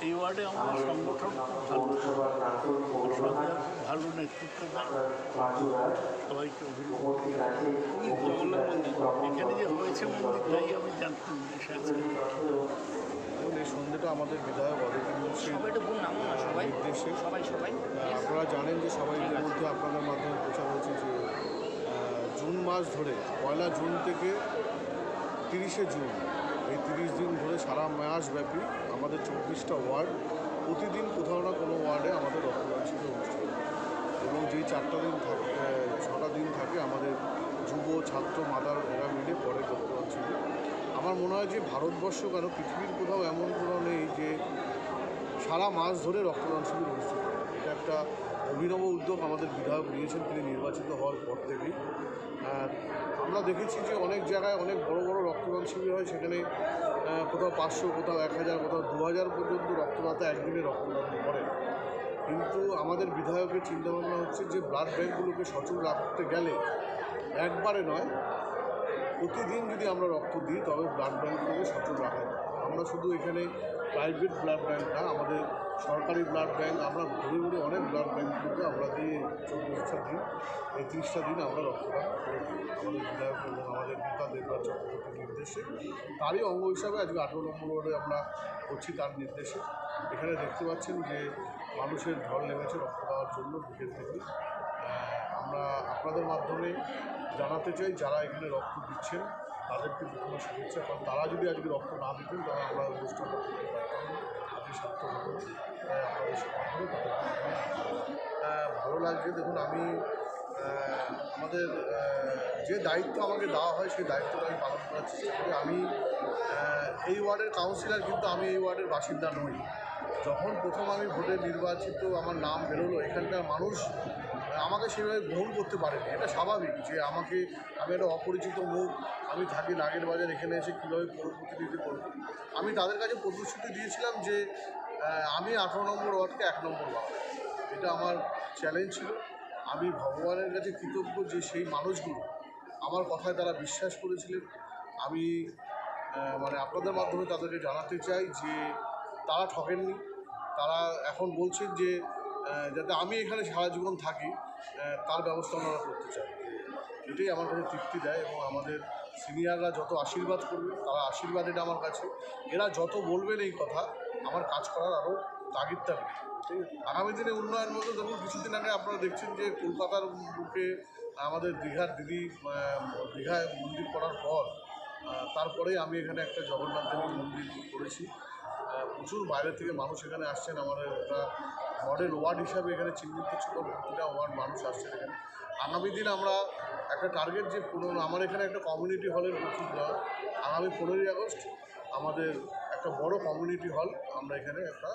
এই ওয়ার্ডে আমার ভালো এখানে যে হয়েছে আমি জানতাম আমাদের বিধায়ক অদিতি সবাই সবাই। সবাই সবাই আপনারা জানেন যে সবাই মধ্যে আপনাদের মাধ্যমে প্রচার হয়েছে যে জুন মাস ধরে, পয়লা জুন থেকে তিরিশে জুন, এই তিরিশ দিন ধরে সারা মাস ব্যাপী আমাদের চব্বিশটা ওয়ার্ড প্রতিদিন কোথাও না কোনো ওয়ার্ডে আমাদের রক্তদান শিবির অনুষ্ঠিত এবং যেই চারটা দিন থাকে ছটা দিন থাকে আমাদের যুব, ছাত্র, মাদার, এরা মিলে পরে রক্তদান শিবির আমার মনে হয় যে ভারতবর্ষ কেন পৃথিবীর কোথাও এমন কোনো নেই যে সারা মাস ধরে রক্তদান শিবির অনুষ্ঠিত এটা একটা অভিনব উদ্যোগ আমাদের বিধায়ক নিয়েছেন, তিনি নির্বাচিত হওয়ার পর থেকেই। আমরা দেখেছি যে অনেক জায়গায় অনেক বড় বড় রক্তদান শিবির হয়, সেখানে কোথাও পাঁচশো, কোথাও এক হাজার, কোথাও দু হাজার পর্যন্ত রক্তদাতা একদিনে রক্তদান করে। কিন্তু আমাদের বিধায়কের চিন্তাভাবনা হচ্ছে যে ব্লাড ব্যাঙ্কগুলোকে সচল রাখতে গেলে একবারে নয়, প্রতিদিন যদি আমরা রক্ত দিই, তবে ব্লাড ব্যাঙ্কগুলোকে সচল রাখা আমরা শুধু এখানে প্রাইভেট ব্লাড ব্যাঙ্ক না, আমাদের সরকারি ব্লাড ব্যাঙ্ক আমরা ঘুরে ঘুরে অনেক ব্লাড ব্যাঙ্কগুলোকে আমরা দিয়ে চব্বিশটা দিন, এই তিরিশটা দিন আমরা রক্তদান করে আমাদের বিধায়ক এবং আমাদের নেতা দেবরাজ চক্রবর্তীর নির্দেশে। তারই অঙ্গ হিসাবে আজকে আঠেরো নম্বর ওয়ার্ডে আমরা করছি তার নির্দেশে। এখানে দেখতে পাচ্ছেন যে মানুষের ঢল নেমেছে রক্ত দেওয়ার জন্য বিকেল থেকে। আমরা আপনাদের মাধ্যমে জানাতে চাই, যারা এখানে রক্ত দিচ্ছেন, তাদেরকে বিভিন্ন শুভেচ্ছা। কারণ তারা যদি আজকে রক্ত না দিতেন, তাহলে আমরা অনুষ্ঠানটা ভালো লাগছে, দেখুন আমি আমাদের যে দায়িত্ব আমাকে দেওয়া হয়, সেই দায়িত্বটা আমি পালন করার চেষ্টা করি। আমি এই ওয়ার্ডের কাউন্সিলর কিন্তু আমি এই ওয়ার্ডের বাসিন্দা নই। যখন প্রথম আমি ভোটে নির্বাচিত আমার নাম বেরোলো, এখানকার মানুষ আমাকে সেভাবে গ্রহণ করতে পারেনি। এটা স্বাভাবিক যে আমাকে, আমি একটা অপরিচিত মুখ আমি থাকি নাগের বাজার, এখানে এসে কীভাবে পৌর প্রতিনিধি করব? আমি তাদের কাছে প্রতিশ্রুতি দিয়েছিলাম যে আমি আঠারো নম্বর ওয়ার্ডকে এক নম্বর বানাবো। এটা আমার চ্যালেঞ্জ ছিল। আমি ভগবানের কাছে কৃতজ্ঞ যে সেই মানুষগুলো আমার কথায় তারা বিশ্বাস করেছিলেন। আমি মানে আপনাদের মাধ্যমে তাদেরকে জানাতে চাই যে, তারা ঠকেননি। তারা এখন বলছেন যে যাতে আমি এখানে সারা জীবন থাকি তার ব্যবস্থা ওনারা করতে চায় এটাই আমার কাছে তৃপ্তি দেয় এবং আমাদের সিনিয়ররা যত আশীর্বাদ করবে, তারা আশীর্বাদ এটা আমার কাছে। এরা যত বলবেন এই কথা, আমার কাজ করার আরও যাবে। ঠিক আগামী দিনে উন্নয়ন বলতে দেখুন, কিছুদিন আগে আপনারা দেখছেন যে, কলকাতার বুকে আমাদের দীঘার দিদি দীঘায় মন্দির করার পর তারপরে আমি এখানে একটা জগন্নাথ দেবীর মন্দির করেছি। প্রচুর বাইরে থেকে মানুষ এখানে আসছেন। আমাদের একটা মডেল ওয়ার্ড হিসাবে এখানে চিহ্নিত ছিল প্রতিটা ওয়ার্ড মানুষ আসছেন এখানে। আগামী দিন আমরা একটা টার্গেট যে পনেরো, আমার এখানে একটা কমিউনিটি হলের প্রচুর আগামী পনেরোই আগস্ট আমাদের একটা বড় কমিউনিটি হল আমরা এখানে একটা